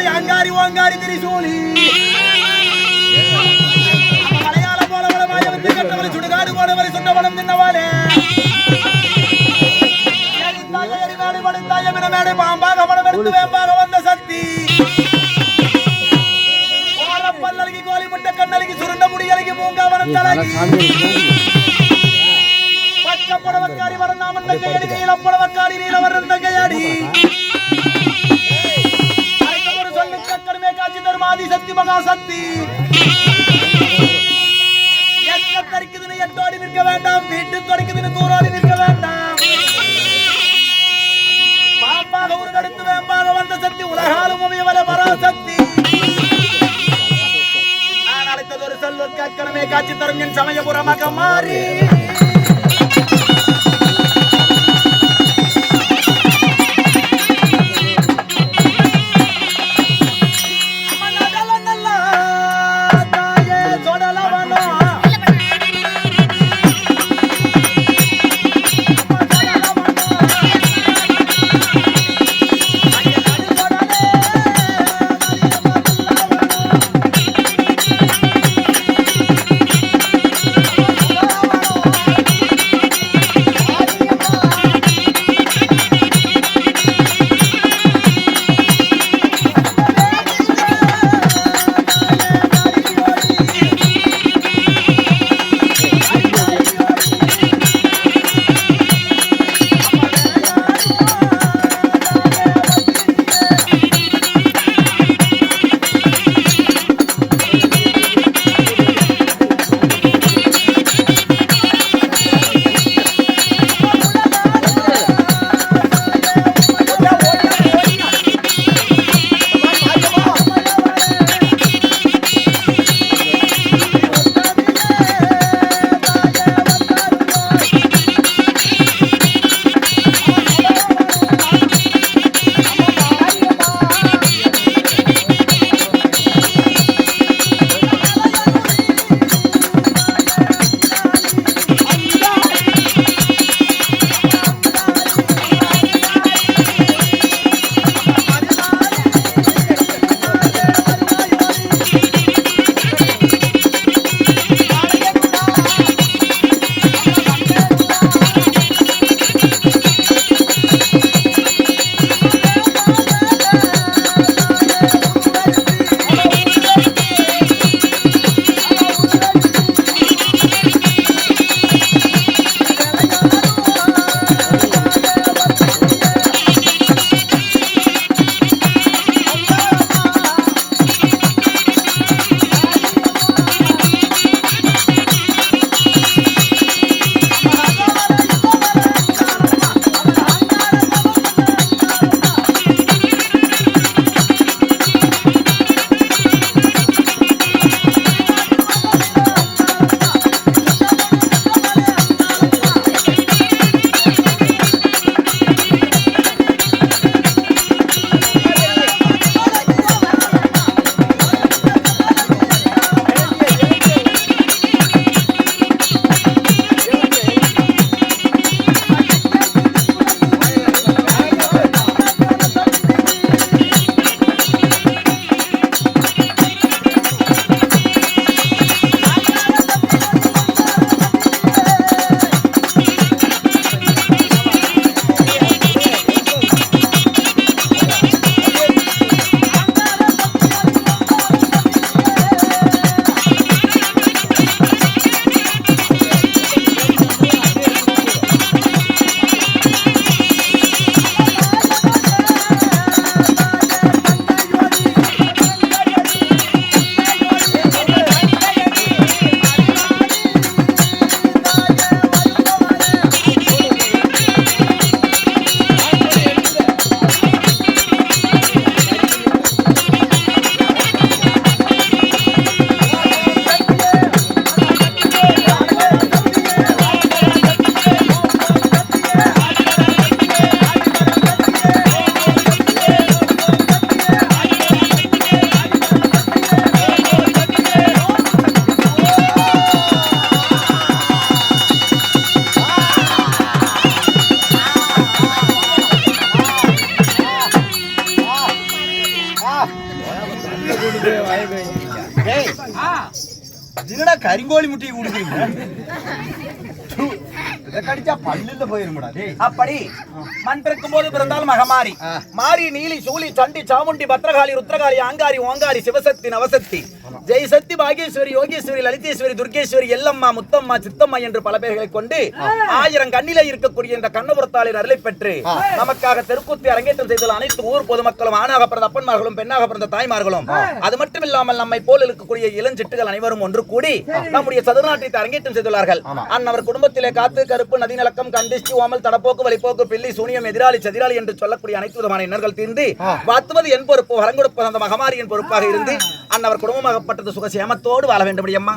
காளி அங்காரி ஓங்காரி திரிசூலி. மலையாள போலவள மாயவத்தை கட்டவளை சுடுகாடு போனவரை தின்னவாளே. எரிந்தாய எரிநாடு படுத்தாய மினமேடை பாம்பாக படமெடுத்து வேம்பாக வந்த சக்தி. பல்லலகி கோலி முட்டை கண்ணலகி சுருண்ட முடியலகி மூங்காவனம் தலகி. பச்சை புடவக்காரி வரந்தாமன் தங்கையடி நீலம் புடவக்காரி நீலவரன் தங்கையடி. ஆதி சக்தி மகா சக்தி தரிக்குதுன்னு எட்டோடி நிற்க வேண்டாம்? வீட்டு தொடக்குதுன்னு தூரோடி நிற்க வேண்டாம். பாம்பாக ஒரு கடுத்து வேம்பாக வந்த சக்தி உலகாலும் உமையவல பராசக்தி. நான் அழைத்தது ஒரு செல்வ கக்கணமே காட்சி தரும் என் சமயபுரமாக மாறி. இதுடா கரிங்கோழி முட்டையை கொடுக்குறீங்க? இதை கடிச்சா பல்லுல போயிருமுடா அப்படி மண் பிறக்கும் போது பிறந்தால் மகமாரி. மாரி நீலி சூலி சண்டி சாமுண்டி பத்ரகாளி ருத்ரகாளி ஆங்காரி ஓங்காரி சிவசக்தி நவசக்தி. ஜெயசக்தி பாகேஸ்வரி யோகேஸ்வரி லலிதேஸ்வரி துர்கேஸ்வரி எல்லம்மா முத்தம்மா சித்தம்மா என்று பல பெயர்களை கொண்டு ஆயிரம் கண்ணிலே இருக்கக்கூடிய இந்த கண்ணபுரத்தாளின் அருளை பெற்று நமக்காக தெருக்கூத்தி அரங்கேற்றம் செய்துள்ள அனைத்து ஊர் பொதுமக்களும் ஆணாக பிறந்த அப்பன்மார்களும் பெண்ணாக பிறந்த தாய்மார்களும் அது மட்டும் இல்லாமல் நம்மை போல் இருக்கக்கூடிய இளஞ்சிட்டுகள் அனைவரும் ஒன்று கூடி நம்முடைய சதுர்நாட்டியத்தை அரங்கேற்றம் செய்துள்ளார்கள். அன்னவர் குடும்பத்திலே காத்து கருப்பு நதிநலக்கம் கண்டிஷ்டி ஓமல் தடப்போக்கு வழிப்போக்கு பில்லி சூனியம் எதிராளி சதிராளி என்று சொல்லக்கூடிய அனைத்து விதமான எண்ணங்கள் தீர்ந்து வாத்துவது என் பொறுப்பு வரம் கொடுப்பது அந்த மகமாரியின் பொறுப்பாக இருந்து அன்னவர் குடும்பமாகப்பட்டது சுகசேமத்தோடு வாழ வேண்டும் அம்மா